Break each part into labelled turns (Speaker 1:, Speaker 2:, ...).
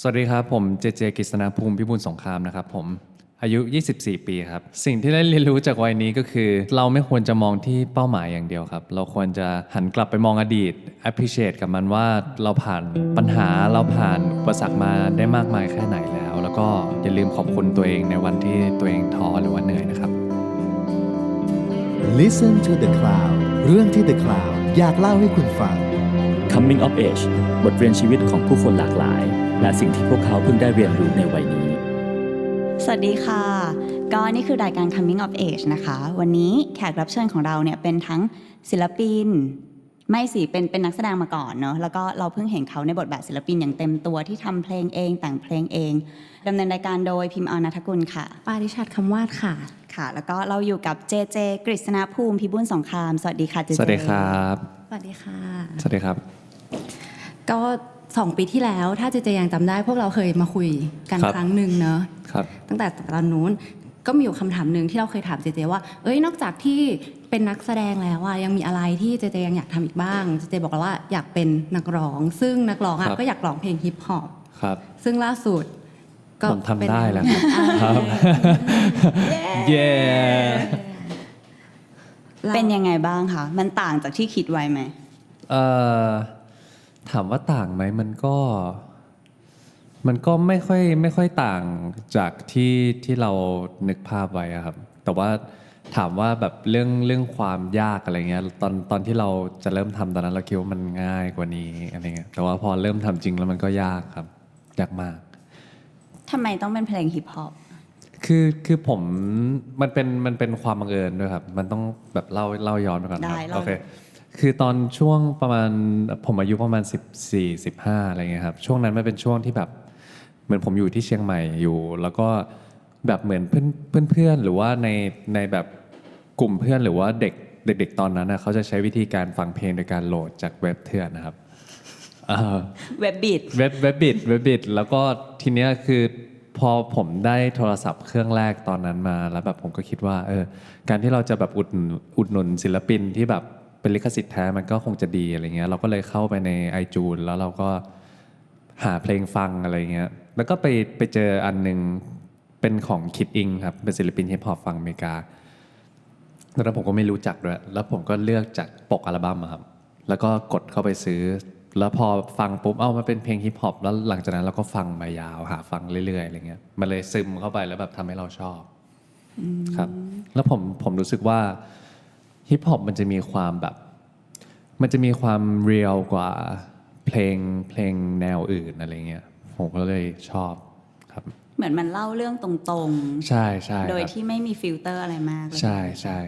Speaker 1: สวัสดีครับ ผมเจเจกฤษณภูมิพิบูลสงครามนะครับผมอายุ 24 ปีครับ สิ่งที่ได้เรียนรู้จากวัยนี้ก็คือ เราไม่ควรจะมองที่เป้าหมายอย่างเดียวครับ เราควรจะหันกลับไปมองอดีต appreciate กับมันว่าเราผ่านปัญหาเราผ่านอุปสรรคมาได้มากมายแค่ไหนแล้ว แล้วก็อย่าลืมขอบคุณตัวเองในวันที่ตัวเองท้อหรือว่าเหนื่อยนะครับ
Speaker 2: Listen to the Cloud เรื่องที่ The Cloud อยากเล่าให้คุณฟัง
Speaker 3: Coming of Age บทเรียนชีวิตของผู้คนหลากหลาย และสิ่งที่พวกเขาเพิ่งได้เรียนรู้ในวัยนี้
Speaker 4: สวัสดีค่ะ ก็นี่คือรายการ Coming of Age นะคะ วันนี้แขกรับเชิญของเราเนี่ยเป็นทั้งศิลปิน ไม่สิ เป็นเป็นนักแสดงมาก่อนเนอะแล้วก็เราเพิ่งเห็นเขาในบทบาทศิลปินอย่างเต็มตัวที่ทำเพลงเอง แต่งเพลงเองดำเนินรายการโดยพิมพ์ออนัทกุลค่ะ
Speaker 5: ปาริชาติคำวาดค่ะ
Speaker 4: ค่ะ แล้วก็เราอยู่กับเจเจกฤษณภูมิพิบูลสงคราม สวัสดีค่ะเจเจ
Speaker 1: สวัสดีครับ
Speaker 5: สวัสดีค่ะ
Speaker 1: สวัสดีครับ
Speaker 5: ก็สองปีที่แล้ว ถ้าเจเจยังจำได้ พวกเราเคยมาคุยกัน
Speaker 1: ครับ
Speaker 5: ครั้งหนึ่งเนอะ
Speaker 1: ครับ
Speaker 5: ตั้งแต่ตอนนู้นก็มีอยู่คำถามหนึ่งที่เราเคยถามเจเจว่า เอ้ยนอกจากที่เป็นนักแสดงแล้วอะยังมีอะไรที่เจเจยังอยากทำอีกบ้างเจเจบอกเราว่าอยากเป็นนักร้อง ซึ่งนักร้องอะ
Speaker 1: ครับ
Speaker 5: ก็อยากร้องเพลงฮิปฮอป
Speaker 1: ครับ
Speaker 5: ซึ่งล่าสุดก็
Speaker 1: ผมทำ
Speaker 5: เป็น
Speaker 1: ได้แล้ว
Speaker 5: อ่า
Speaker 1: ครับ เย้
Speaker 5: รา
Speaker 4: เป็นยังไงบ้างคะ มันต่างจากที่คิดไว้ไหม
Speaker 1: เอ่อ ถามว่าต่างไหมมันก็ มันก็ไม่ค่อยไม่ค่อยต่างจากที่ที่เรานึกภาพไว้อะครับ แต่ว่าถามว่าแบบเรื่องเรื่องความยากอะไรเงี้ยตอนตอนที่เราจะเริ่มทำตอนนั้นเราคิดว่ามันง่ายกว่านี้อะไรเงี้ยแต่ว่าพอเริ่มทำจริงแล้วมันก็ยากครับยากมาก
Speaker 4: ทำไมต้องเป็นเพลงฮิปฮอป
Speaker 1: คือคือผมมันเป็นมันเป็นความบังเอิญด้วยครับ มันต้องแบบเล่าเล่าย้อนไปก่อนนะค
Speaker 4: ได้
Speaker 1: รับ
Speaker 4: เล่า
Speaker 1: โอเค คือตอนช่วงประมาณผมอายุประมาณ 14 15อะไรเงี้ยครับช่วงนั้นมันเป็นช่วงที่แบบเหมือนผมอยู่ที่เชียงใหม่อยู่ แล้วก็แบบเหมือนเพื่อนเพื่อนเพื่อนหรือว่าในในแบบกลุ่มเพื่อนหรือว่าเด็กเด็ก ๆ ตอนนั้นนะเขาจะใช้วิธีการฟังเพลงโดยการโหลดจากเว็บเถื่อนนะครับเอ่อ
Speaker 4: เว็บบิด
Speaker 1: เว็บเว็บบิดเว็บบิดแล้วก็ทีเนี้ยคือพอผมได้โทรศัพท์เครื่องแรกตอนนั้นมา แล้วแบบผมก็คิดว่าเออการที่เราจะแบบอุดหนุนอุดหนุนศิลปินที่แบบ เป็นลิขสิทธิ์แท้มันก็คงจะดีอะไรเงี้ยเราก็เลยเข้าไปใน iTunes แล้วเราก็หาเพลงฟังอะไรเงี้ยแล้วก็ไปไปเจออันหนึงเป็นของคิดอิงครับเป็นศิลปินฮิปฮอปฝั่งอเมริกาตอนนั้นผมก็ไม่รู้จักด้วย แล้วผมก็เลือกจากปกอัลบั้มอะครับ แล้วก็กดเข้าไปซื้อ แล้วพอฟังปุ๊บ เอ้ามันเป็นเพลงฮิปฮอป แล้วหลังจากนั้นเราก็ฟังมายาว หาฟังเรื่อยๆ อะไรเงี้ย มันเลยซึมเข้าไปแล้วแบบทำให้เราชอบ ครับ แล้วผมผมรู้สึกว่า ฮิปฮอปมันจะมีความแบบ มันจะมีความเรียลกว่าเพลงเพลงแนวอื่นอะไรเงี้ยผมก็เลยชอบครับ
Speaker 4: เหมือนมันเล่าเรื่องตรง
Speaker 1: ใช่ใช่
Speaker 4: ๆโดย
Speaker 1: ครับ
Speaker 4: ที่ไม่มีฟิลเตอร์อะไรมากเลย
Speaker 1: ใช่ใช่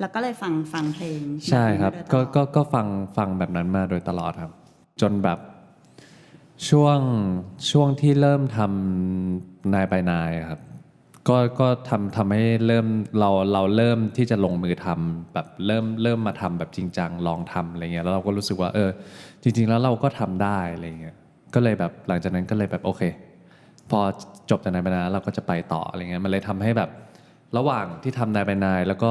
Speaker 4: แล้วก็เลยฟังฟังเพลง
Speaker 1: ใช่ครับ
Speaker 4: มาโดยต
Speaker 1: ก็
Speaker 4: ลอด
Speaker 1: ก็ก็ฟังฟังแบบนั้นมาโดยตลอดครับ จนแบบช่วงช่วงที่เริ่มทำนายไปนายอะครับ ก็ก็ทำทำให้เริ่มเราเราเริ่มที่จะลงมือทำแบบเริ่มเริ่มมาทำแบบจริงจังลองทำอะไรเงี้ยแล้วเราก็รู้สึกว่าเออ จริง ๆ แล้วเราก็ทำได้อะไรเงี้ยก็เลยแบบหลังจากนั้นก็เลยแบบโอเค พอจบจากนายไปนายเราก็จะไปต่ออะไรเงี้ยมันเลยทำให้แบบระหว่างที่ทำนายไปนายแล้วก็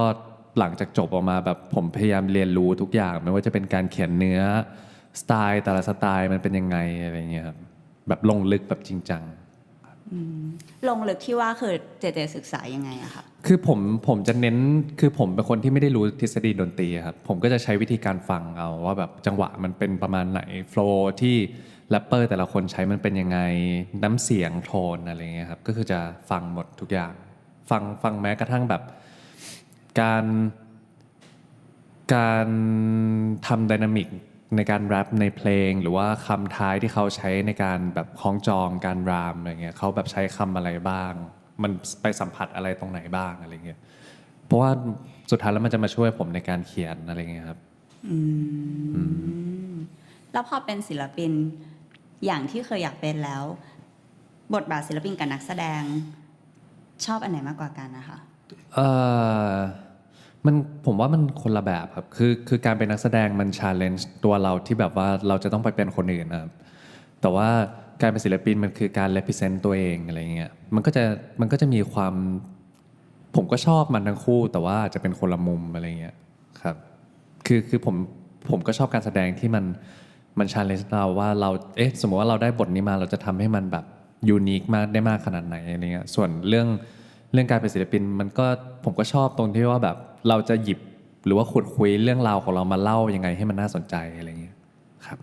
Speaker 1: หลังจากจบออกมาแบบผมพยายามเรียนรู้ทุกอย่างไม่ว่าจะเป็นการเขียนเนื้อสไตล์แต่ละสไตล์มันเป็นยังไงอะไรเงี้ยครับแบบลงลึกแบบจริงจัง
Speaker 4: ลงลึกที่ว่าคือเจเจศึกษายังไงอะคะ
Speaker 1: คือผมผมจะเน้นคือผมเป็นคนที่ไม่ได้รู้ทฤษฎีดนตรีครับผมก็จะใช้วิธีการฟังเอาว่าแบบจังหวะมันเป็นประมาณไหนโฟล์ที่แรปเปอร์แต่ละคนใช้มันเป็นยังไงน้ำเสียงโทนอะไรเงี้ยครับก็คือจะฟังหมดทุกอย่าง ฟังฟังแม้กระทั่งแบบการการทำดินามิก ในการแรปในเพลง หรือว่าคำท้ายที่เขาใช้ในการแบบคล้องจองการรามอะไรเงี้ยเขาแบบใช้คำอะไรบ้าง มันไปสัมผัสอะไรตรงไหนบ้างอะไรเงี้ยเพราะว่าสุดท้ายแล้วมันจะมาช่วยผมในการเขียนอะไรเงี้ยครับ
Speaker 4: แล้วพอเป็นศิลปินอย่างที่เคยอยากเป็นแล้ว บทบาทศิลปินกับนักแสดงชอบอันไหนมากกว่ากันนะคะ
Speaker 1: เอ่อ มันผมว่ามันคนละแบบครับคือคือการเป็นนักแสดงมันชาเลนจ์ตัวเราที่แบบว่าเราจะต้องไปเป็นคนอื่นนะครับแต่ว่าการเป็นศิลปินมันคือการ represent ตัวเองอะไรเงี้ยมันก็จะมันก็จะมีความ ผมก็ชอบมันทั้งคู่ แต่ว่าจะเป็นคนละมุมอะไรเงี้ยครับคือคือผมผมก็ชอบการแสดงที่มันมันชาเลนจ์เราว่าเราเอ๊ะสมมติว่าเราได้บทนี้มาเราจะทำให้มันแบบยูนิคมากได้มากขนาดไหนอะไรเงี้ยส่วนเรื่องเรื่องการเป็นศิลปินมันก็ผมก็ชอบตรงที่ว่าแบบ เราจะหยิบหรือว่าขุดคุยเรื่องราวของเรามาเล่ายังไงให้มันน่าสนใจอะไรเงี้ยครับ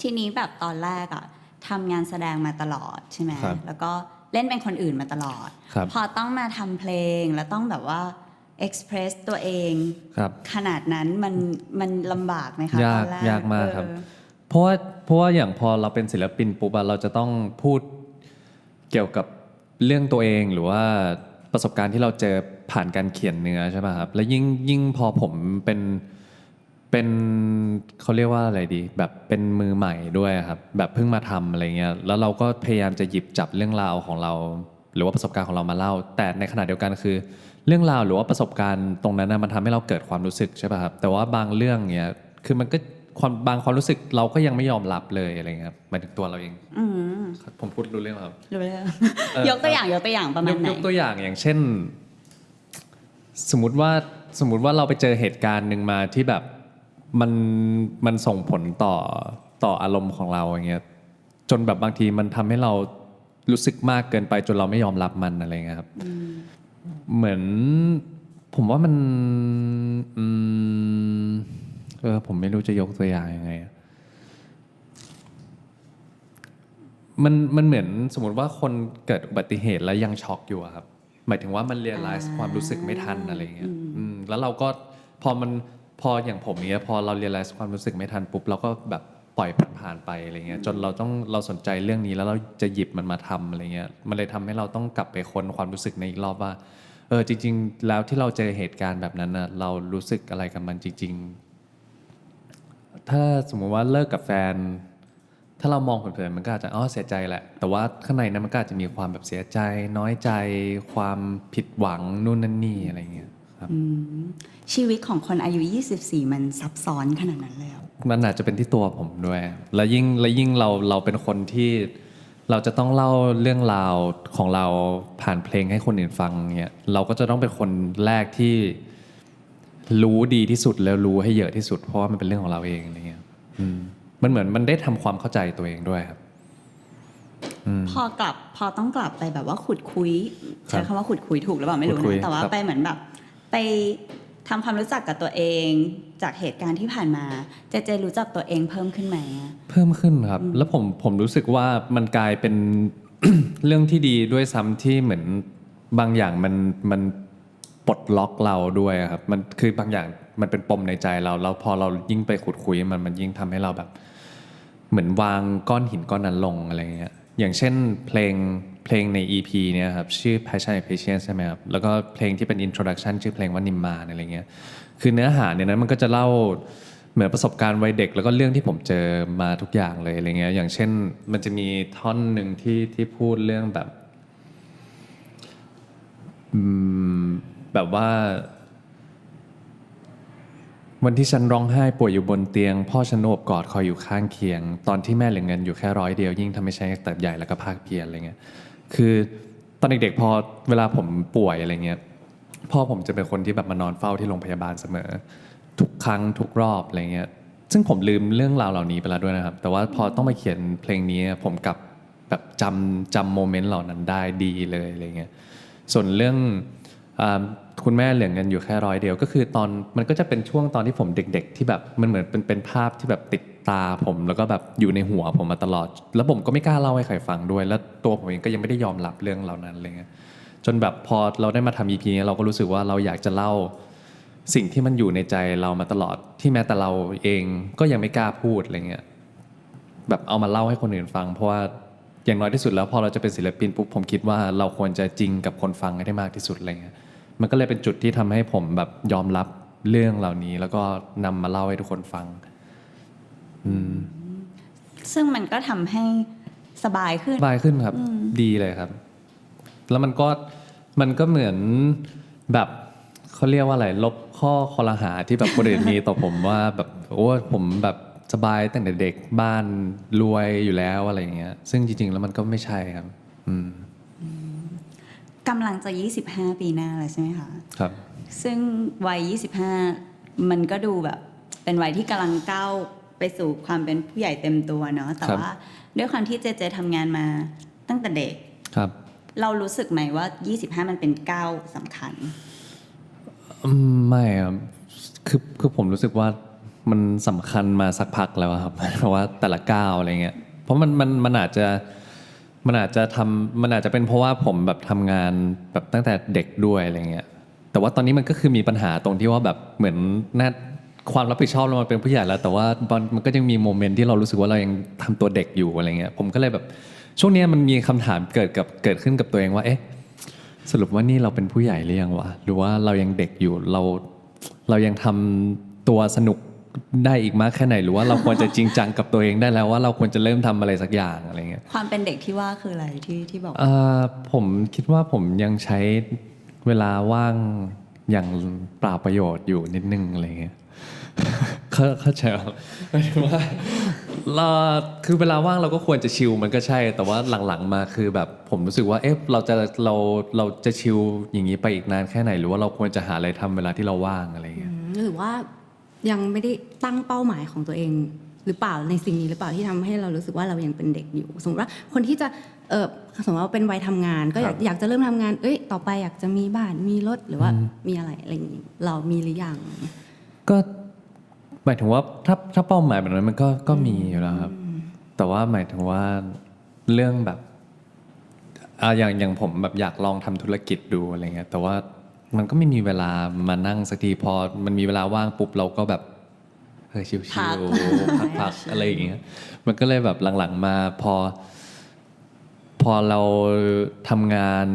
Speaker 4: ทีนี้แบบตอนแรกอะทำงานแสดงมาตลอดใช่ไหม
Speaker 1: ครับ
Speaker 4: แล้วก็เล่นเป็นคนอื่นมาตลอด
Speaker 1: ครับ
Speaker 4: พอต้องมาทำเพลงแล้วต้องแบบว่า express ตัวเอง
Speaker 1: ครับ
Speaker 4: ขนาดนั้นมันมันลำบากไหมคะ
Speaker 1: ยาก
Speaker 4: ตอนแร
Speaker 1: ยากมากครับ
Speaker 4: เออ
Speaker 1: เพราะว่าเพราะว่าอย่างพอเราเป็นศิลปินปุ๊บอะเราจะต้องพูดเกี่ยวกับเรื่องตัวเองหรือว่าประสบการณ์ที่เราเจอ ผ่านการเขียนเนื้อใช่ป่ะครับ แล้วยิ่งยิ่งพอผมเป็นเป็นเขาเรียกว่าอะไรดี แบบเป็นมือใหม่ด้วยครับ แบบเพิ่งมาทำอะไรเงี้ยแล้วเราก็พยายามจะหยิบจับเรื่องราวของเรา หรือว่าประสบการณ์ของเรามาเล่า แต่ในขณะเดียวกันคือ เรื่องราวหรือว่าประสบการณ์ตรงนั้นนะมันทำให้เราเกิดความรู้สึกใช่ป่ะครับแต่ว่าบางเรื่องเนี้ยคือมันก็ความบางความรู้สึกเราก็ยังไม่ยอมรับเลยอะไรเงี้ยครับหมายถึงตัวเราเอง
Speaker 4: อืม
Speaker 1: ผมพูดรู้เรื่องครับ
Speaker 4: รู้เรื่อง
Speaker 1: เออย
Speaker 4: กตัวอย่างยกตัวอย่างประมาณไหน
Speaker 1: ยกยกตัวอย่างอย่างเช่น สมมติว่าสมมติว่าเราไปเจอเหตุการณ์หนึ่งมาที่แบบมันมันส่งผลต่อต่ออารมณ์ของเราอย่างเงี้ยจนแบบบางทีมันทำให้เรารู้สึกมากเกินไปจนเราไม่ยอมรับมันอะไรเงี้ยครับเหมือนผมว่ามันอืมเออผมไม่รู้จะยกตัวอย่างยังไงอะมันมันเหมือนสมมติว่าคนเกิดอุบัติเหตุแล้วยังช็อกอยู่อะครับ หมายถึงว่ามันเรียลไลซ์ความรู้สึกไม่ทันอะไรเงี้ยอืมแล้วเราก็พอมันพออย่างผมเนี้ยพอเราเรียลไลซ์ความรู้สึกไม่ทันปุ๊บเราก็แบบปล่อยผ่านๆไปอะไรเงี้ยจนเราต้องเราสนใจเรื่องนี้แล้วเราจะหยิบมันมาทำอะไรเงี้ยมันเลยทำให้เราต้องกลับไปค้นความรู้สึกในอีกรอบว่าเออจริง ๆ แล้วที่เราเจอเหตุการณ์แบบนั้นน่ะเรารู้สึกอะไรกับมันจริง ๆ ถ้าสมมุติว่าเลิกกับแฟน ถ้าเรามองเผินๆมันก็อาจจะอ๋อเสียใจแหละ แต่ว่าข้างในนั้นมันก็อาจจะมีความแบบเสียใจ น้อยใจ ความผิดหวังนู่นนั่นนี่อะไรเงี้ยครับ
Speaker 4: ชีวิตของคนอายุ 24 มันซับซ้อนขนาดนั้นเลยเหรอ
Speaker 1: มันอาจจะเป็นที่ตัวผมด้วย แล้วยิ่งแล้วยิ่งเราเราเป็นคนที่เราจะต้องเล่าเรื่องราวของเราผ่านเพลงให้คนอื่นฟังเนี่ยเราก็จะต้องเป็นคนแรกที่รู้ดีที่สุดแล้วรู้ให้เยอะที่สุด เพราะว่ามันเป็นเรื่องของเราเองอะไรเงี้ยอืม มันเหมือนมันได้ทำความเข้าใจตัวเองด้วยครับ
Speaker 4: พอกลับพอต้องกลับไปแบบว่าขุดคุย
Speaker 1: ครั
Speaker 4: ใช้
Speaker 1: บ
Speaker 4: คำว่าขุดคุยถูกหรือเปล่าไม่รู้
Speaker 1: ขุดคุย
Speaker 4: นะแต่ว่า
Speaker 1: ครับ
Speaker 4: ไปเหมือนแบบ ไปทำความรู้จักกับตัวเองจากเหตุการณ์ที่ผ่านมาเจเจรู้จักตัวเองเพิ่มขึ้นไหมอะ
Speaker 1: เพิ่มขึ้นครับ แล้วผมผมรู้สึกว่ามันกลายเป็นเรื่องที่ดีด้วยซ้ำที่เหมือนบางอย่างมันมันปลดล็อกเราด้วยอะครับ มันคือบางอย่าง มันเป็นปมในใจเรา แล้วพอเรายิ่งไปขุดคุยมันมันยิ่งทำให้เราแบบ เหมือนวางก้อนหินก้อนนั้นลงอะไรเงี้ยอย่างเช่นเพลงเพลงใน EP เนี่ยครับชื่อ Passion and Patience ใช่ไหมครับแล้วก็เพลงที่เป็น introduction ชื่อเพลงว่านิมมานอะไรเงี้ยคือเนื้อหาเนี่ยนั้นมันก็จะเล่าเหมือนประสบการณ์วัยเด็ก แล้วก็เรื่องที่ผมเจอมาทุกอย่างเลยอะไรเงี้ยอย่างเช่นมันจะมีท่อนหนึ่งที่ที่พูดเรื่องแบบอืมแบบว่า วันที่ฉันร้องไห้ป่วยอยู่บนเตียง พ่อฉันโอบกอดคอยอยู่ข้างเคียง ตอนที่แม่เหลือเงินอยู่แค่ร้อยเดียวยิ่งทำให้ฉันเติบใหญ่แล้วก็ภาคเพียรอะไรเงี้ยคือตอนเด็กๆพอเวลาผมป่วยอะไรเงี้ยพ่อผมจะเป็นคนที่แบบมานอนเฝ้าที่โรงพยาบาลเสมอ ทุกครั้งทุกรอบอะไรเงี้ยซึ่งผมลืมเรื่องราวเหล่านี้ไปแล้วด้วยนะครับ แต่ว่าพอต้องมาเขียนเพลงนี้ผมกลับแบบจำจำโมเมนต์เหล่านั้นได้ดีเลยอะไรเงี้ยส่วนเรื่องอา คุณแม่เหลือเงินอยู่แค่ร้อยเดียวก็คือตอนมันก็จะเป็นช่วงตอนที่ผมเด็ก ๆ ที่แบบมันเหมือนเป็นเป็นภาพที่แบบติดตาผม แล้วก็แบบอยู่ในหัวผมมาตลอด แล้วผมก็ไม่กล้าเล่าให้ใครฟังด้วย แล้วตัวผมเองก็ยังไม่ได้ยอมรับเรื่องเหล่านั้นอะไรเงี้ยจนแบบพอเราได้มาทำ EP นี้เราก็รู้สึกว่าเราอยากจะเล่าสิ่งที่มันอยู่ในใจเรามาตลอดที่แม้แต่เราเองก็ยังไม่กล้าพูดอะไรเงี้ยแบบเอามาเล่าให้คนอื่นฟัง เพราะว่าอย่างน้อยที่สุดแล้วพอเราจะเป็นศิลปินปุ๊บผมคิดว่าเราควรจะจริงกับคนฟังให้ได้มากที่สุดอะไรเงี้ย มันก็เลยเป็นจุดที่ทำให้ผมแบบยอมรับเรื่องเหล่านี้ แล้วก็นำมาเล่าให้ทุกคนฟัง อืม
Speaker 4: ซึ่งมันก็ทำให้สบายขึ้น
Speaker 1: สบายขึ้นครับ ดีเลยครับ แล้วมันก็มันก็เหมือนแบบเขาเรียกว่าอะไรลบข้อคอรหาที่แบบคนอื่นมีต่อผมว่าแบบโอ้ผมแบบสบายตั้งแต่เด็กบ้านรวยอยู่แล้วอะไรอย่างเงี้ย ซึ่งจริง ๆ แล้วมันก็ไม่ใช่ครับ อืม
Speaker 4: กำลังจะ 25 ปีหน้าแล้วใช่ไหมคะ
Speaker 1: ครับ
Speaker 4: ซึ่งวัย 25 มันก็ดูแบบ เป็นวัยที่กำลังก้าวไปสู่ความเป็นผู้ใหญ่เต็มตัวเนาะ แต่
Speaker 1: ครับ
Speaker 4: ว่าด้วยความที่เจเจทำงานมาตั้งแต่เด็ก
Speaker 1: ครับ
Speaker 4: เรารู้สึกไหมว่า 25 มันเป็นก้าวสำคัญ
Speaker 1: อืมไม่ครับ คือคือผมรู้สึกว่ามันสำคัญมาสักพักแล้วอะครับ เพราะว่าแต่ละก้าวอะไรเงี้ย เพราะมันมันมันอาจจะ มันอาจจะทำมันอาจจะเป็นเพราะว่าผมแบบทำงานแบบตั้งแต่เด็กด้วยอะไรเงี้ยแต่ว่าตอนนี้มันก็คือมีปัญหาตรงที่ว่าแบบเหมือนน่าความรับผิดชอบเรามาเป็นผู้ใหญ่แล้ว แต่ว่ามันมันก็ยังมีโมเมนต์ที่เรารู้สึกว่าเรายังทำตัวเด็กอยู่อะไรเงี้ยผมก็เลยแบบช่วงนี้มันมีคำถามเกิดกับเกิดขึ้นกับตัวเองว่าเอ๊ะสรุปว่านี่เราเป็นผู้ใหญ่หรือยังวะหรือว่าเรายังเด็กอยู่เราเรายังทำตัวสนุก ได้อีกมากแค่ไหนหรือว่าเราควรจะจริงจังกับตัวเองได้แล้วว่าเราควรจะเริ่มทำอะไรสักอย่างอะไรเงี้ย
Speaker 4: ความเป็นเด็กที่ว่าคืออะไรที่ที่บอก
Speaker 1: เอ่อผมคิดว่าผมยังใช้เวลาว่างอย่างเปล่าประโยชน์อยู่นิดนึงอะไรเงี้ยเข้าเข้าใจไหมหมายถึงว่าเราคือเวลาว่างเราก็ควรจะชิลมันก็ใช่ แต่ว่าหลังๆมาคือแบบผมรู้สึกว่าเอ๊ะเราจะเราเราจะชิลอย่างนี้ไปอีกนานแค่ไหน หรือว่าเราควรจะหาอะไรทำเวลาที่เราว่างอะไรเงี้ย
Speaker 5: อืมหรือว่า ยังไม่ได้ตั้งเป้าหมายของตัวเอง หรือเปล่าในสิ่งนี้หรือเปล่าที่ทำให้เรารู้สึกว่าเรายังเป็นเด็กอยู่ สมมติว่าคนที่จะเออสมมติว่าเป็นวัยทำงาน ก็อยาก
Speaker 1: ครับ
Speaker 5: อยากจะเริ่มทำงาน เอ้ยต่อไปอยากจะมีบ้านมีรถหรือว่ามีอะไรอะไรอย่างนี้เรามีหรือยัง
Speaker 1: ก็หมายถึงว่าถ้าถ้าเป้าหมายแบบนั้นมันก็ก็มีอยู่แล้วครับ แต่ว่าหมายถึงว่าเรื่องแบบอ่าอย่างอย่างผมแบบอยากลองทำธุรกิจดูอะไรเงี้ยแต่ว่า มันก็ไม่มีเวลามานั่งสักทีพอมันมีเวลาว่างปุ๊บเราก็แบบเออชิว
Speaker 4: พัก
Speaker 1: ๆพักๆอะไรอย่างเงี้ยมันก็เลยแบบหลังๆมาพอ พอเราทำงาน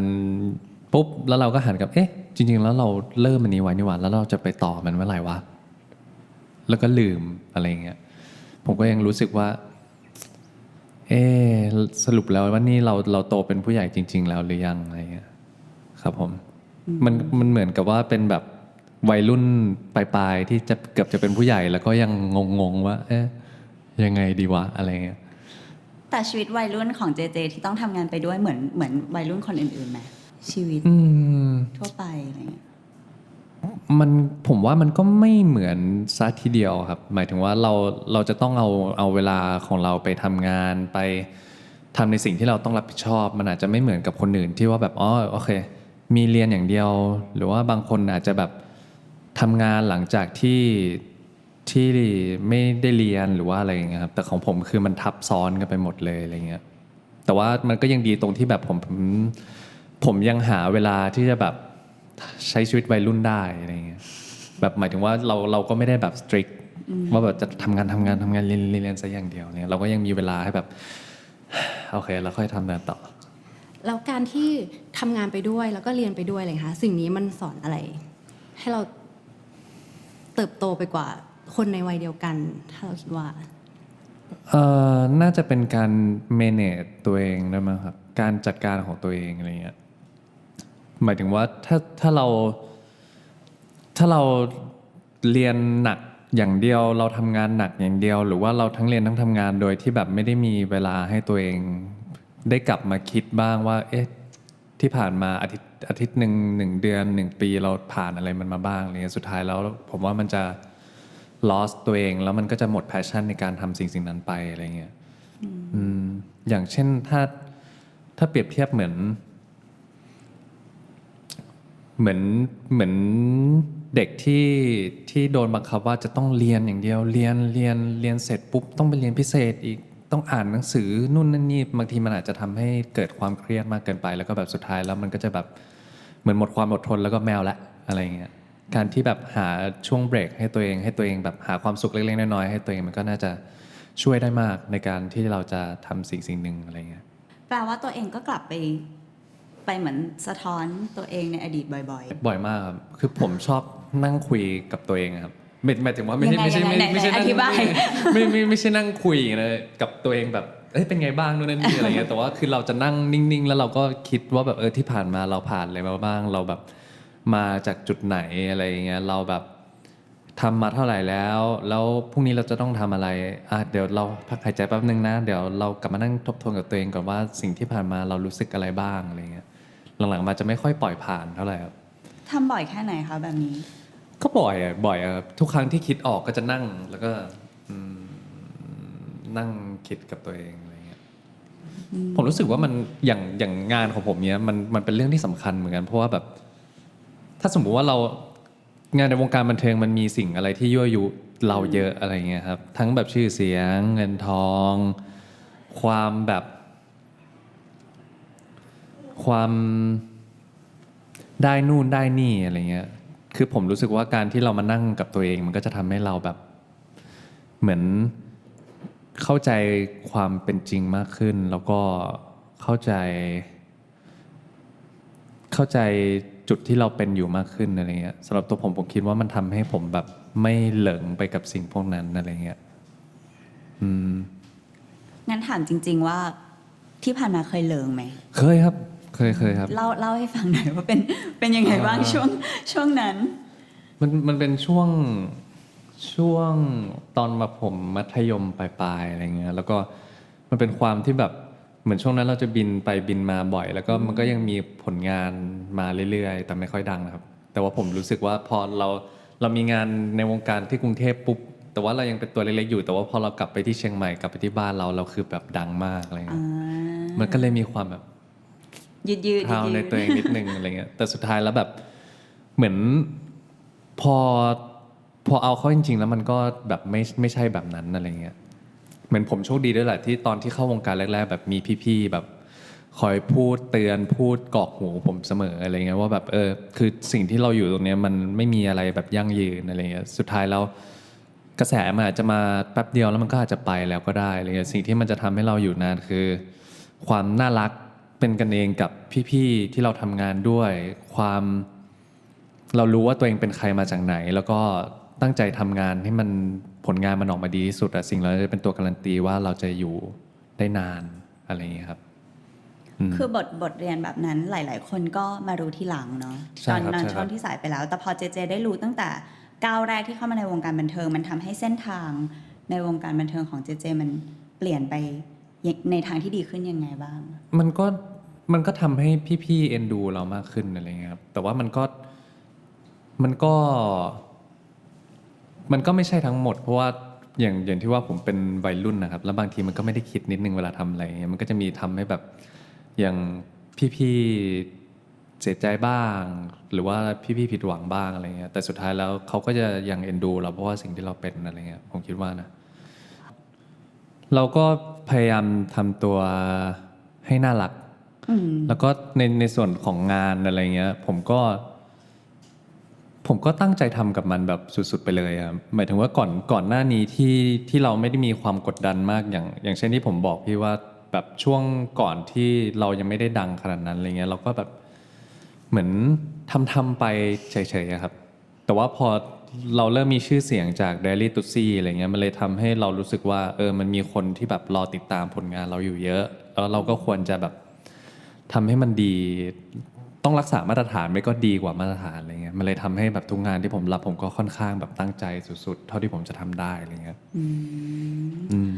Speaker 1: ปุ๊บแล้วเราก็หันกับเอ๊ะ จริง ๆ แล้วเราเริ่มมันนี้ไว้นี่หว่าแล้วเราจะไปต่อมันเมื่อไหร่วะแล้วก็ลืมอะไรเงี้ยผมก็ยังรู้สึกว่า เอ๊ะสรุปแล้วว่านี่เราเราโตเป็นผู้ใหญ่จริง ๆ แล้วหรือยังอะไรเงี้ยครับผม มันมันเหมือนกับว่าเป็นแบบวัยรุ่นปลายๆที่จะเกือบจะเป็นผู้ใหญ่แล้วก็ยังงงๆว่า เอ๊ะยังไงดีวะอะไรเงี้ย
Speaker 4: แต่ชีวิตวัยรุ่นของเจเจที่ต้องทำงานไปด้วยเหมือนเหมือนวัยรุ่นคนอื่นๆไหมชีวิต
Speaker 1: อืม
Speaker 4: ทั่วไปอะไรเงี้ย
Speaker 1: มันผมว่ามันก็ไม่เหมือนซะทีเดียวครับ หมายถึงว่าเราเราจะต้องเอาเอาเวลาของเราไปทำงานไปทำในสิ่งที่เราต้องรับผิดชอบ มันอาจจะไม่เหมือนกับคนอื่นที่ว่าแบบอ๋อโอเค มีเรียนอย่างเดียว หรือว่าบางคนอาจจะแบบทำงานหลังจากที่ที่ไม่ได้เรียนหรือว่าอะไรอย่างเงี้ยครับแต่ของผมคือมันทับซ้อนกันไปหมดเลยอะไรเงี้ยแต่ว่ามันก็ยังดีตรงที่แบบผมผมผมยังหาเวลาที่จะแบบใช้ชีวิตวัยรุ่นได้อะไรเงี้ยแบบหมายถึงว่าเราเราก็ไม่ได้แบบสตริกว่าแบบจะทำงานทำงานทำงานเรียนเรียนเรียนซะอย่างเดียวเนี่ยเราก็ยังมีเวลาให้แบบโอเคแล้วค่อยทำงานต่อ
Speaker 5: แล้วการที่ทำงานไปด้วยแล้วก็เรียนไปด้วยอะไรคะสิ่งนี้มันสอนอะไร ให้เราเติบโตไปกว่าคนในวัยเดียวกัน ถ้าเราคิดว่า
Speaker 1: เอ่อน่าจะเป็นการ manage ตัวเองได้วยมั้งครับ การจัดการของตัวเองอะไรเงี้ยหมายถึงว่าถ้าถ้าเรา ถ้าเราเรียนหนักอย่างเดียว เราทำงานหนักอย่างเดียว หรือว่าเราทั้งเรียนทั้งทำงานโดยที่แบบไม่ได้มีเวลาให้ตัวเอง ได้กลับมาคิดบ้างว่า เอ๊ะที่ผ่านมาอาทิตย์อาทิตย์หนึ่งหนึ่งเดือนหนึ่งปีเราผ่านอะไรมันมาบ้างอะไรเงี้ยสุดท้ายแล้วผมว่ามันจะ lost ตัวเองแล้วมันก็จะหมด passion ในการทำสิ่งสิ่งนั้นไปอะไรเงี้ยอย่างเช่นถ้าถ้าเปรียบเทียบเหมือน เหมือนเหมือนเด็กที่ที่โดนบังคับว่าจะต้องเรียนอย่างเดียวเรียนเรียนเรียนเสร็จปุ๊บต้องไปเรียนพิเศษอีก ต้องอ่านหนังสือนู่นนั่นนี่บางทีมันอาจจะทำให้เกิดความเครียดมากเกินไป แล้วก็แบบสุดท้ายแล้วมันก็จะแบบเหมือนหมดความอดทนแล้วก็แมวละอะไรเงี้ยการที่แบบหาช่วงเบรกให้ตัวเอง ให้ตัวเองแบบหาความสุขเล็กๆน้อยๆให้ตัวเองมันก็น่าจะช่วยได้มากในการที่เราจะทำสิ่งสิ่งหนึ่งอะไรเงี้ย
Speaker 4: แปลว่าตัวเองก็กลับไปไปเหมือนสะท้อนตัวเองในอดีตบ่อย
Speaker 1: บ่อยมากครับคือผมชอบนั่งคุยกับตัวเองอะครับ ไม่หมายถึงว่าไม่ใช่
Speaker 4: ยังไง
Speaker 1: ไม่ใช่
Speaker 4: ยังไง
Speaker 1: ไม่ไม่ใช่
Speaker 4: ไหน
Speaker 1: นั่ง
Speaker 4: อธิบาย
Speaker 1: ไม่ไม่ไม่ใช่นั่งคุยนะกับตัวเองแบบเอ้ยเป็นไงบ้างนู่นนั่นนี่อะไรเงี้ยแต่ว่าคือเราจะนั่งนิ่งๆ แล้วเราก็คิดว่าแบบเออที่ผ่านมาเราผ่านอะไรมาบ้าง เราแบบมาจากจุดไหนอะไรเงี้ยเราแบบทำมาเท่าไหร่แล้ว แล้วพรุ่งนี้เราจะต้องทำอะไรอะเดี๋ยวเราพักหายใจแป๊บนึงนะ เดี๋ยวเรากลับมานั่งทบทวนกับตัวเองก่อนว่าสิ่งที่ผ่านมาเรารู้สึกอะไรบ้างอะไรเงี้ยหลังๆมาจะไม่ค่อยปล่อยผ่านเท่าไหร่ครับ
Speaker 4: ๆทำบ่อยแค่ไหนคะแบบนี้
Speaker 1: ก็บ่อยอะบ่อยอะครับทุกครั้งที่คิดออกก็จะนั่งแล้วก็อืมนั่งคิดกับตัวเองอะไรเงี้ยผมรู้สึกว่ามันอย่างอย่างงานของผมเนี้ยมันมันเป็นเรื่องที่สำคัญเหมือนกันเพราะว่าแบบ ถ้าสมมุติว่าเรางานในวงการบันเทิงมันมีสิ่งอะไรที่ยั่วยุเราเยอะอะไรเงี้ยครับ ทั้งแบบชื่อเสียง เงินทอง ความแบบ ความได้นู่นได้นี่อะไรเงี้ย คือผมรู้สึกว่าการที่เรามานั่งกับตัวเอง มันก็จะทำให้เราแบบเหมือนเข้าใจความเป็นจริงมากขึ้น แล้วก็เข้าใจ เข้าใจจุดที่เราเป็นอยู่มากขึ้นอะไรเงี้ยสำหรับตัวผมผมคิดว่ามันทำให้ผมแบบไม่เหลิงไปกับสิ่งพวกนั้นอะไรเงี้ยอืม
Speaker 4: งั้นถามจริง ๆ ว่าที่ผ่านมาเคยเลิงไหม
Speaker 1: เคยครับ เคยเคยครับ
Speaker 4: เล่าเล่าให้ฟังหน่อยว่าเป็นเป็นยังไงบ้าง
Speaker 1: อ่า
Speaker 4: ช่วงช่วงนั้น
Speaker 1: มันมันเป็นช่วงช่วงตอนแบบผมมัธยมปลายๆอะไรเงี้ยแล้วก็มันเป็นความที่แบบเหมือนช่วงนั้นเราจะบินไปบินมาบ่อย แล้วก็มันก็ยังมีผลงานมาเรื่อยๆ แต่ไม่ค่อยดังนะครับ แต่ว่าผมรู้สึกว่าพอเราเรามีงานในวงการที่กรุงเทพปุ๊บแต่ว่าเรายังเป็นตัวเล็กๆอยู่ แต่ว่าพอเรากลับไปที่เชียงใหม่กลับไปที่บ้านเราเราคือแบบดังมากอะไร
Speaker 4: อ่า
Speaker 1: เงี้ยมันก็เลยมีความแบบ
Speaker 4: ยืดยืด
Speaker 1: เท้าใน
Speaker 4: ยืด
Speaker 1: ตัวเองนิดนึงอะไรเงี้ยแต่สุดท้ายแล้วแบบเหมือนพอพอเอาเข้าจริง ๆ แล้วมันก็แบบไม่ไม่ใช่แบบนั้นอะไรเงี้ยเหมือนผมโชคดีด้วยแหละที่ตอนที่เข้าวงการแรก ๆ แบบมีพี่ๆแบบคอยพูดเตือนพูดกรอกหูผมเสมออะไรเงี้ยว่าแบบเออคือสิ่งที่เราอยู่ตรงเนี้ยมันไม่มีอะไรแบบยั่งยืนอะไรเงี้ยสุดท้ายแล้วกระแสมันอาจจะมาแป๊บเดียวแล้วมันก็อาจจะไปแล้วก็ได้อะไรเงี้ยสิ่งที่มันจะทำให้เราอยู่นานคือ ความน่ารัก เป็นกันเองกับพี่ๆที่เราทำงานด้วยความเรารู้ว่าตัวเองเป็นใครมาจากไหน แล้วก็ตั้งใจทำงานให้มันผลงานมันออกมาดีที่สุดอะสิ่งเหล่านั้นจะเป็นตัวการันตีว่าเราจะอยู่ได้นานอะไรอย่างเงี้ยครับอืม
Speaker 4: คือบทบทเรียนแบบนั้นหลาย ๆ คนก็มารู้ทีหลังเนาะ
Speaker 1: ใช่
Speaker 4: ตอน
Speaker 1: ครับ
Speaker 4: นั้น
Speaker 1: ใช่ครับ
Speaker 4: ช่วงที่สายไปแล้ว แต่พอเจเจ ได้รู้ตั้งแต่ก้าวแรกที่เข้ามาในวงการบันเทิง มันทำให้เส้นทางในวงการบันเทิงของเจเจ มันเปลี่ยนไป ในทางที่ดีขึ้นยังไงบ้าง
Speaker 1: มันก็มันก็ทำให้พี่ๆเอ็นดูเรามากขึ้นอะไรเงี้ยครับแต่ว่ามันก็มันก็ มันก็ไม่ใช่ทั้งหมด เพราะว่าอย่างอย่างที่ว่าผมเป็นวัยรุ่นนะครับ แล้วบางทีมันก็ไม่ได้คิดนิดนึงเวลาทำอะไรเงี้ยมันก็จะมีทำให้แบบอย่างพี่ๆเสียใจบ้าง หรือว่าพี่ๆผิดหวังบ้างอะไรเงี้ยแต่สุดท้ายแล้วเขาก็จะยังเอ็นดูเราเพราะว่าสิ่งที่เราเป็นอะไรเงี้ยผมคิดว่านะ เราก็พยายามทำตัวให้น่ารัก
Speaker 4: อืม
Speaker 1: แล้วก็ในในส่วนของงานอะไรเงี้ย ผมก็ ผมก็ตั้งใจทำกับมันแบบสุด ๆ ไปเลยครับหมายถึงว่าก่อนก่อนหน้านี้ที่ที่เราไม่ได้มีความกดดันมากอย่าง อย่างเช่นที่ผมบอกพี่ว่าแบบช่วงก่อนที่เรายังไม่ได้ดังขนาดนั้นอะไรเงี้ยเราก็แบบเหมือนทำทำไปเฉยๆอะครับ แต่ว่าพอ เราเริ่มมีชื่อเสียงจาก Daily t u s i อะไรเงี้ยมันเลยทำให้เรารู้สึกว่าเออมันมีคนที่แบบรอติดตามผลงานเราอยู่เยอะ แล้วเราก็ควรจะแบบทำให้มันดี ต้องรักษามาตรฐานไม่ก็ดีกว่ามาตรฐานอะไรเงี้ยมันเลยทำให้แบบทุกงานที่ผมรับผมก็ค่อนข้างแบบตั้งใจสุดๆ เท่าที่ผมจะทำได้อะไรเงี้ยอืม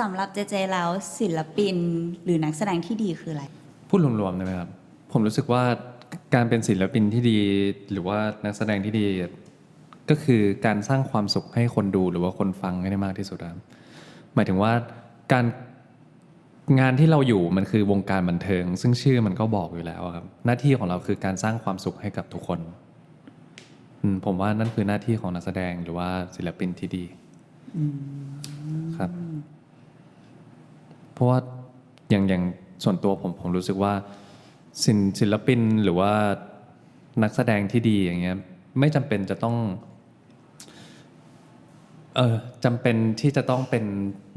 Speaker 4: สำหรับเจเจแล้วศิลปินหรือนักแสดงที่ดีคืออะไร
Speaker 1: พูดรวมๆได้ไหมครับ ผมรู้สึกว่าการเป็นศิลปินที่ดี หรือว่านักแสดงที่ดี ก็คือการสร้างความสุขให้คนดูหรือว่าคนฟังให้ได้มากที่สุดครับหมายถึงว่าการงานที่เราอยู่มันคือวงการบันเทิง ซึ่งชื่อมันก็บอกอยู่แล้วครับ หน้าที่ของเราคือการสร้างความสุขให้กับทุกคนผมว่านั่นคือหน้าที่ของนักแสดงหรือว่าศิลปินที่ดีครับ เพราะว่าอย่างอย่างส่วนตัวผมผมรู้สึกว่าศิลศิลปินหรือว่านักแสดงที่ดีอย่างเงี้ย ไม่จำเป็นจะต้อง เออจำเป็นที่จะต้องเป็น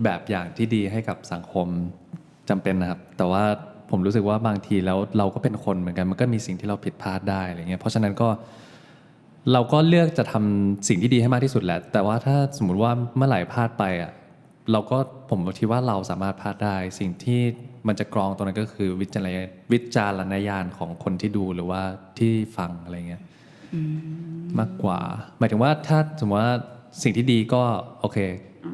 Speaker 1: แบบอย่างที่ดีให้กับสังคมจำเป็นนะครับ แต่ว่าผมรู้สึกว่าบางทีแล้วเราก็เป็นคนเหมือนกันมันก็มีสิ่งที่เราผิดพลาดได้อะไรเงี้ยเพราะฉะนั้นก็เราก็เลือกจะทำสิ่งที่ดีให้มากที่สุดแหละ แต่ว่าถ้าสมมุติว่าเมื่อไหร่พลาดไปอะเราก็ผมคิดว่าเราสามารถพลาดได้ สิ่งที่มันจะกรองตรงนั้นก็คือวิจารณญาณวิจารณญาณของคนที่ดูหรือว่าที่ฟังอะไรเงี้ยมากกว่า หมายถึงว่าถ้าสมมติว่า สิ่งที่ดีก็โอเค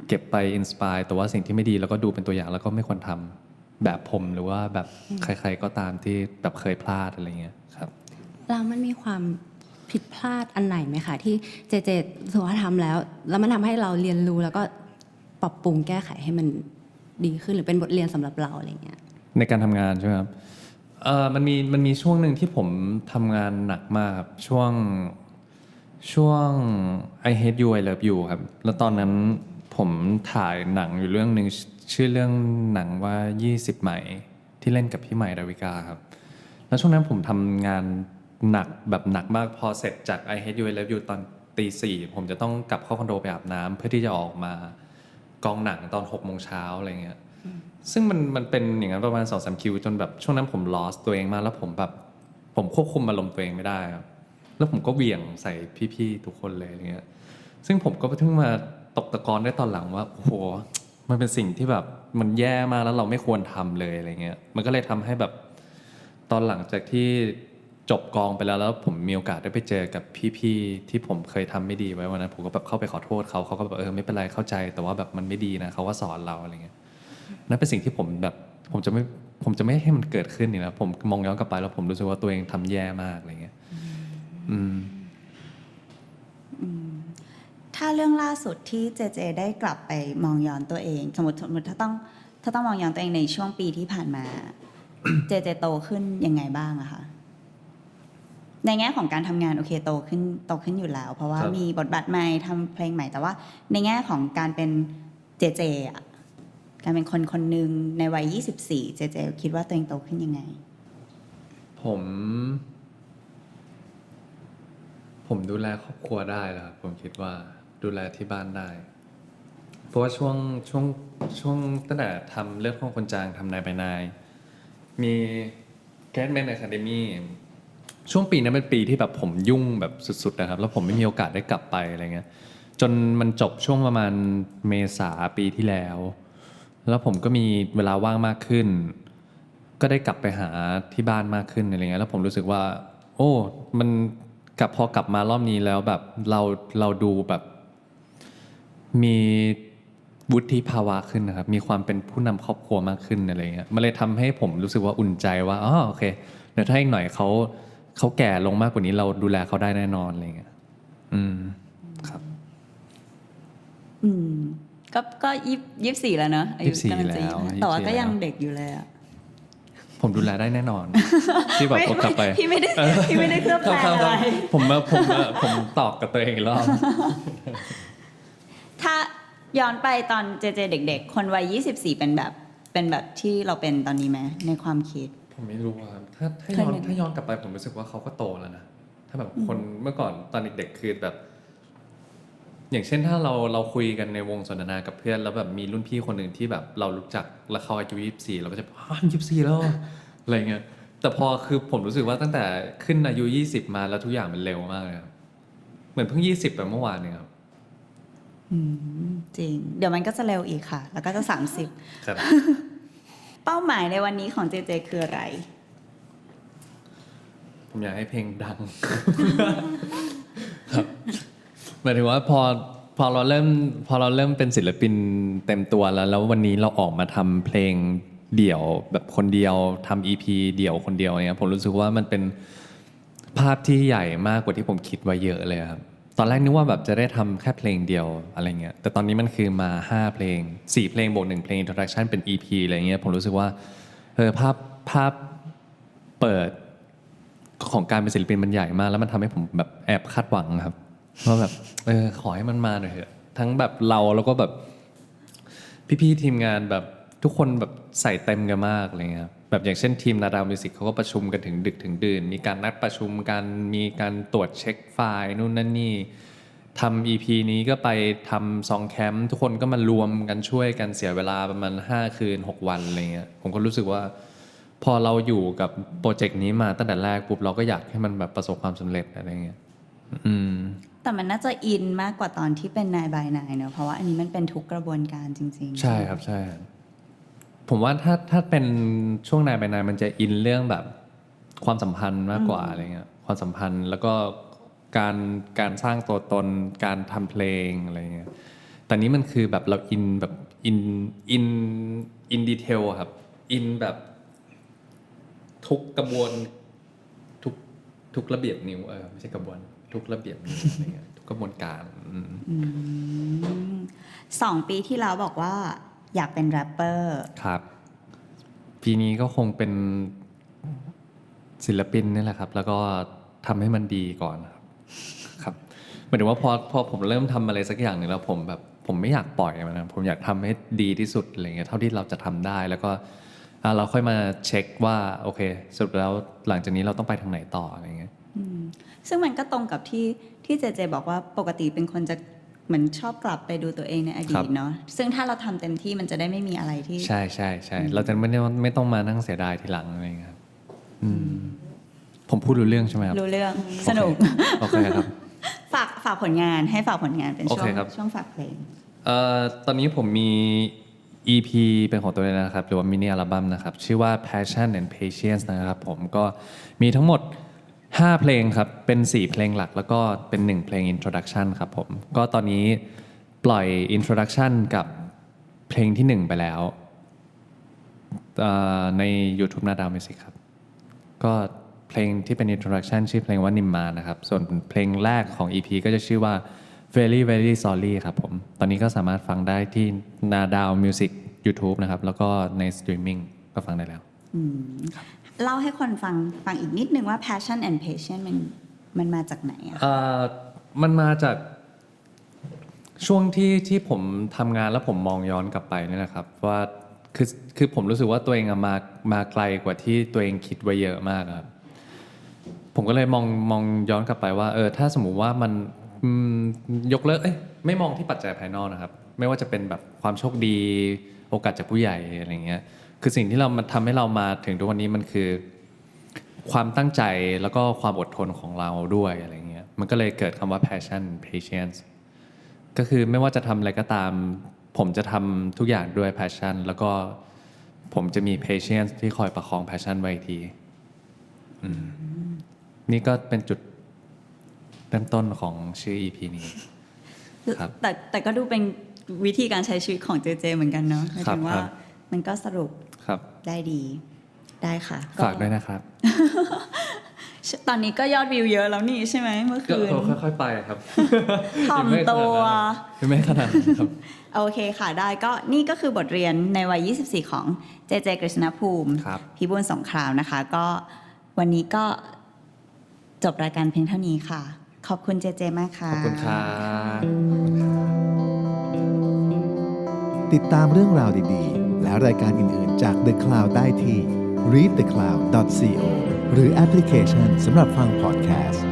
Speaker 1: เก็บไปอินสปายแต่ว่าสิ่งที่ไม่ดีเราก็ดูเป็นตัวอย่างแล้วก็ไม่ควรทำแบบผมหรือว่าแบบใคร ๆก็ตามที่แบบเคยพลาดอะไรเงี้ยครับ
Speaker 5: แล้วมันมีความผิดพลาดอันไหนไหมคะที่เจเจรู้สึกว่าทำแล้ว แล้วมันทำให้เราเรียนรู้แล้วก็ปรับปรุงแก้ไขให้มันดีขึ้นหรือเป็นบทเรียนสำหรับเราอะไรเงี้ย
Speaker 1: ในการทำงานใช่ไหมครับเอ่อมันมีมันมีช่วงหนึ่งที่ผมทำงานหนักมากครับช่วง ช่วง I Hate You I Love You ครับ แล้วตอนนั้นผมถ่ายหนังอยู่เรื่องหนึ่งชื่อเรื่องหนังว่า 20ใหม่ที่เล่นกับพี่ใหม่ดาวิกาครับ แล้วช่วงนั้นผมทำงานหนักแบบหนักมากพอเสร็จจาก I Hate You I Love You ตอนตีสี่ผมจะต้องกลับเข้าคอนโดไปอาบน้ำเพื่อที่จะออกมากองหนังตอน6โมงเช้าอะไรเงี้ย ซึ่งมันมันเป็นอย่างนั้นประมาณสองสามคิวจนแบบช่วงนั้นผม lost ตัวเองมากแล้วผมแบบผมควบคุมอารมณ์ตัวเองไม่ได้ครับ แล้วผมก็เหวี่ยงใส่พี่ๆทุกคนเลยอะไรเงี้ย ซึ่งผมก็เพิ่งมาตกตะกอนได้ตอนหลังว่าโอ้โหมันเป็นสิ่งที่แบบมันแย่มากแล้วเราไม่ควรทำเลยอะไรเงี้ย มันก็เลยทำให้แบบตอนหลังจากที่จบกองไปแล้วแล้วผมมีโอกาสได้ไปเจอกับพี่ๆที่ผมเคยทำไม่ดีไว้วันนั้นผมก็แบบเข้าไปขอโทษเขาเขาก็แบบเออไม่เป็นไรเข้าใจ แต่ว่าแบบมันไม่ดีนะเขาก็สอนเราอะไรเงี้ยนั่นเป็นสิ่งที่ผมแบบผมจะไม่ผมจะไม่ให้มันเกิดขึ้นนี่นะผมมองย้อนกลับไปแล้วผมรู้สึกว่าตัวเองทำแย่มากอะไรเงี้ย อืม
Speaker 4: ถ้าเรื่องล่าสุดที่เจเจได้กลับไปมองย้อนตัวเอง สมมติสมมติถ้าต้องถ้าต้องมองย้อนตัวเองในช่วงปีที่ผ่านมา เจเจโตขึ้นยังไงบ้างอะคะในแง่ของการทำงานโอเคโตขึ้นโตขึ้นอยู่แล้ว เพราะว่า
Speaker 1: ครับ
Speaker 4: มีบทบาทใหม่ทำเพลงใหม่แต่ว่า ในแง่ของการเป็นเจเจอะการเป็นคนคนหนึ่งในวัย 24 เจเจคิดว่าตัวเองโตขึ้นยังไง
Speaker 1: ผม ผมดูแลครอบครัวได้แล้วครับผมคิดว่าดูแลที่บ้านได้ เพราะว่าช่วงช่วงช่วงตั้งแต่ทำเรื่องของคนจางทำนายไปนาย มีแกสแมนอะคาเดมี่ช่วงปีนั้นเป็นปีที่แบบผมยุ่งแบบสุดๆนะครับ แล้วผมไม่มีโอกาสได้กลับไปอะไรเงี้ย จนมันจบช่วงประมาณเมษาปีที่แล้ว แล้วผมก็มีเวลาว่างมากขึ้น ก็ได้กลับไปหาที่บ้านมากขึ้นอะไรเงี้ยแล้วผมรู้สึกว่า โอ้ มัน กลับพอกลับมารอบนี้แล้วแบบเราเราดูแบบมีวุฒิภาวะขึ้นนะครับ มีความเป็นผู้นำครอบครัวมากขึ้นอะไรเงี้ยมันเลยทำให้ผมรู้สึกว่าอุ่นใจว่าอ๋อโอเคเดี๋ยวถ้าอีกหน่อยเขาเขาแก่ลงมากกว่านี้เราดูแลเขาได้แน่นอนอะไรเงี้ยอืมครับ
Speaker 4: อืม ก็ก็ยี่ยี่สี่แล้วเนอะอายุ
Speaker 1: 24
Speaker 4: กำลังจะ
Speaker 1: แล้ว
Speaker 4: 25แต่ว่า
Speaker 1: 24
Speaker 4: ก็ยัง
Speaker 1: แล้ว
Speaker 4: เด็กอยู่เลยอะ
Speaker 1: ผมดูแลได้แน่นอน ที่แบบผมกลับไป
Speaker 4: พี่ไม่ได้พี่ไม่ได้เคลือบแคลงอะไร
Speaker 1: ผมมาผมมาผมตอบกับตัวเองอีกรอบ
Speaker 4: ถ้าย้อนไปตอนเจเจเด็ก ๆ คนวัย24 เป็นแบบเป็นแบบที่เราเป็นตอนนี้ไหมในความคิด
Speaker 1: ผมไม่รู้อะครับถ้าถ้า
Speaker 4: เค
Speaker 1: ย้
Speaker 4: ย
Speaker 1: อน
Speaker 4: เห็น
Speaker 1: ถ้าย้อนกลับไปผมรู้สึกว่าเขาก็โตแล้วนะถ้าแบบคนเมื่อก่อนตอนเด็กๆคือแบบ อย่างเช่นถ้าเราเราคุยกันในวงสนทนากับเพื่อน แล้วแบบมีรุ่นพี่คนหนึ่งที่แบบเรารู้จักแล้วเขาอายุยี่สิบสี่เราก็จะอ้าวยี่สิบสี่แล้วเหรออะไรเงี้ยแต่พอคือผมรู้สึกว่าตั้งแต่ขึ้นอายุยี่สิบมาแล้วทุกอย่างมันเร็วมากเลยครับเหมือนเพิ่งยี่สิบไปเมื่อวานเนี่ยครับ
Speaker 4: อืมจริง เดี๋ยวมันก็จะเร็วอีกค่ะ แล้วก็จะ30
Speaker 1: ครับ
Speaker 4: เป้าหมายในวันนี้ของเจเจคืออะไร
Speaker 1: ผมอยากให้เพลงดังครับ หมายถึงว่าพอพอเราเริ่มพอเราเริ่มเป็นศิลปินเต็มตัวแล้ว แล้ววันนี้เราออกมาทำเพลงเดี่ยวแบบคนเดียวทำ EP เดี่ยวคนเดียวเนี่ยผมรู้สึกว่ามันเป็นภาพที่ใหญ่มากกว่าที่ผมคิดไว้เยอะเลยครับตอนแรกนึกว่าแบบจะได้ทำแค่เพลงเดียวอะไรเงี้ยแต่ตอนนี้มันคือมา 5 เพลง 4 เพลงบวกหนึ่งเพลง introduction เป็น EP อะไรเงี้ยผมรู้สึกว่าเออภาพภาพเปิดของการเป็นศิลปินมันใหญ่มาก แล้วมันทำให้ผมแบบแอบคาดหวังครับ ว่าแบบเออขอให้มันมาหน่อยเถอะทั้งแบบเราแล้วก็แบบพี่ๆทีมงานแบบทุกคนแบบใส่เต็มกันมากอะไรเงี้ยแบบอย่างเช่นทีมนาดาวมิวสิกเขาก็ประชุมกันถึงดึกถึงดื่น มีการนัดประชุมกันมีการตรวจเช็คไฟล์นู่นนั่นนี่ทำ EP นี้ก็ไปทำซองแคมป์ทุกคนก็มารวมกันช่วยกันเสียเวลาประมาณ 5 คืน 6 วันอะไรเงี้ยผมก็รู้สึกว่า พอเราอยู่กับโปรเจกต์นี้มาตั้งแต่แรกปุ๊บเราก็อยากให้มันแบบประสบความสำเร็จอะไรเงี้ยอืม
Speaker 4: แต่มันน่าจะอินมากกว่าตอนที่เป็นนายบายนายเนอะเพราะว่าอันนี้มันเป็นทุกกระบวนการจริง ๆ
Speaker 1: ใช่ครับใช่ครับผมว่าถ้าถ้าเป็นช่วงนายไปนายมันจะอินเรื่องแบบความสัมพันธ์มากกว่าอะไรเงี้ยความสัมพันธ์แล้วก็การการสร้างตัวตนการทำเพลงอะไรเงี้ยแต่นี้มันคือแบบเราอินแบบอินอินอินดีเทลครับอินแบบทุกกระบวนทุกทุกระเบียบนิ้วเออไม่ใช่กระบวน ทุกระเบียบนิ้วอะไรเงี้ยทุกกระบวนการอืม
Speaker 4: อืมสองปีที่แล้วบอกว่าอยากเป็นแรปเปอร์
Speaker 1: ครับ ปีนี้ก็คงเป็นศิลปินนี่แหละครับ แล้วก็ทำให้มันดีก่อนครับครับหมายถึงว่าพอพอผมเริ่มทำอะไรสักอย่างหนึ่งแล้วผมแบบผมไม่อยากปล่อยมันนะผมอยากทำให้ดีที่สุดอะไรเงี้ยเท่าที่เราจะทำได้แล้วก็อะเราค่อยมาเช็คว่าโอเคสรุดแล้วหลังจากนี้เราต้องไปทางไหนต่ออะไรเงี้ย
Speaker 4: ซึ่งมันก็ตรงกับที่ที่เจเจบอกว่าปกติเป็นคนจะเหมือนชอบกลับไปดูตัวเองในอดี
Speaker 1: ครั
Speaker 4: ต
Speaker 1: บ
Speaker 4: เนาะซึ่งถ้าเราทำเต็มที่มันจะได้ไม่มีอะไรที่
Speaker 1: ใช่ใช่ใช่เราจะไม่ได้ไม่ต้องมานั่งเสียดายทีหลังอะไรเงี้ยครับ อืม ผมพูดรู้เรื่องใช่ไหมครับ
Speaker 4: รู้เรื่องสนุก
Speaker 1: โอเคครับ
Speaker 4: ฝากฝากผลงานให้ฝากผลงานเป็นช่ว
Speaker 1: โองเคครับ
Speaker 4: ช่วงฝากเพลง
Speaker 1: เอ่อตอนนี้ผมมี EP เป็นของตัวเองนะครับ หรือว่ามินิอัลบั้มนะครับ ชื่อว่า Passion and Patience นะครับ ผมก็มีทั้งหมด 5 เพลงครับ เป็น 4 เพลงหลัก แล้วก็เป็น 1 เพลง Introduction ครับผม ก็ตอนนี้ปล่อย Introduction กับเพลงที่ 1 ไปแล้วเอ่อใน YouTube นาดาวมิวสิกครับ ก็เพลงที่เป็น introduction ชื่อเพลงว่านิมมานะครับ ส่วนเพลงแรกของ EP ก็จะชื่อว่า very very sorry ครับผม ตอนนี้ก็สามารถฟังได้ที่นาดาวมิวสิก YouTube นะครับ แล้วก็ในสตรีมมิ่งก็ฟังได้แล้ว
Speaker 4: เล่าให้คนฟังฟังอีกนิดนึงว่า passion and patience มันมันมาจากไหนอะคะ
Speaker 1: เอ่อมันมาจากช่วงที่ที่ผมทำงานแล้วผมมองย้อนกลับไปเนี่ยนะครับ ว่าคือคือผมรู้สึกว่าตัวเองอะมามาไกลกว่าที่ตัวเองคิดไว้เยอะมากครับ ผมก็เลยมองมองย้อนกลับไปว่าเออถ้าสมมุติว่ามันอืมยกเลิกเอ้ยไม่มองที่ปัจจัยภายนอกนะครับ ไม่ว่าจะเป็นแบบความโชคดีโอกาสจากผู้ใหญ่อะไรเงี้ย คือสิ่งที่เรามันทำให้เรามาถึงทุกวันนี้มันคือ ความตั้งใจแล้วก็ความอดทนของเราด้วยอะไรเงี้ยมันก็เลยเกิดคำว่า passion patience ก็คือไม่ว่าจะทำอะไรก็ตาม ผมจะทำทุกอย่างด้วย passion แล้วก็ผมจะมี patience ที่คอยประคอง passion ไว้อีกทีอืมนี่ก็เป็นจุดเริ่มต้นของชื่อ EP นี้ ครับ
Speaker 4: แต่แต่ก็ดูเป็นวิธีการใช้ชีวิตของเจเจเหมือนกันเนาะหมาย
Speaker 1: ครั
Speaker 4: ถึ
Speaker 1: บ
Speaker 4: งว่า
Speaker 1: ครับ
Speaker 4: มันก็สรุป
Speaker 1: ครับ
Speaker 4: ได้ดีได้ค่ะ
Speaker 1: ฝากด้วยนะครับ
Speaker 4: ตอนนี้ก็ยอดวิวเยอะแล้วนี่ใช่ไหมเมื่อ
Speaker 1: ก็
Speaker 4: คืน
Speaker 1: ค่อยๆไปครับ
Speaker 4: ถ่อมตัว
Speaker 1: ยังไม่ขนาดนั้นครับ
Speaker 4: โอเคค่ะได้ก็นี่ก็คือบทเรียนในวัย 24 ของเจเจกฤษณภูมิ
Speaker 1: ครับ
Speaker 4: พิบูลสงครามนะคะ ก็วันนี้ก็จบรายการเพียงเท่านี้ค่ะ ขอบคุณเจเจมากค่ะ
Speaker 1: ขอบคุณครับ
Speaker 2: ติดตามเรื่องราวดีๆ และรายการอื่น ๆ จาก The Cloud ได้ที่ readthecloud.co หรือแอปพลิเคชันสำหรับฟังพอดแคสต์